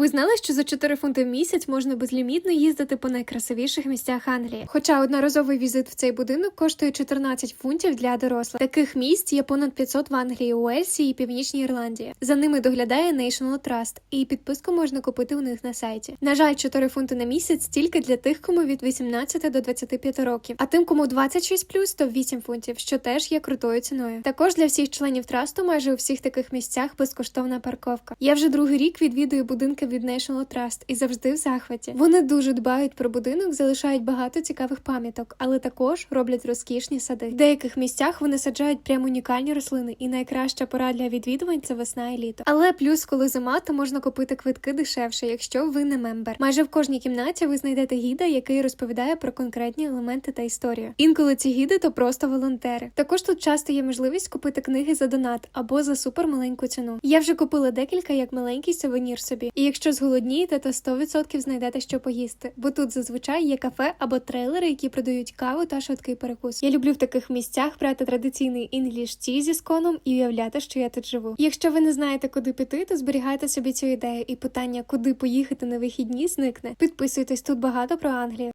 Ви знали, що за 4 фунти в місяць можна безлімітно їздити по найкрасивіших місцях Англії? Хоча одноразовий візит в цей будинок коштує 14 фунтів для дорослих. Таких місць є понад 500 в Англії, Уельсі і Північній Ірландії. За ними доглядає National Trust, і підписку можна купити у них на сайті. На жаль, 4 фунти на місяць тільки для тих, кому від 18 до 25 років. А тим, кому 26 то 8 фунтів, що теж є крутою ціною. Також для всіх членів трасту майже у всіх таких місцях безкоштовна парковка. Я вже другий рік відвідую будинки від National Trust і завжди в захваті. Вони дуже дбають про будинок, залишають багато цікавих пам'яток, але також роблять розкішні сади. В деяких місцях вони саджають прямо унікальні рослини, і найкраща пора для відвідувань це весна і літо. Але плюс, коли зима, то можна купити квитки дешевше, якщо ви не мембер. Майже в кожній кімнаті ви знайдете гіда, який розповідає про конкретні елементи та історію. Інколи ці гіди то просто волонтери. Також тут часто є можливість купити книги за донат або за супер маленьку ціну. Я вже купила декілька як маленький сувенір собі. І якщо зголоднієте, то 100% знайдете що поїсти, бо тут зазвичай є кафе або трейлери, які продають каву та швидкий перекус. Я люблю в таких місцях брати традиційний інгліш ті зі сконом і уявляти, що я тут живу. Якщо ви не знаєте, куди піти, то зберігайте собі цю ідею, і питання, куди поїхати на вихідні, зникне. Підписуйтесь тут багато про Англію.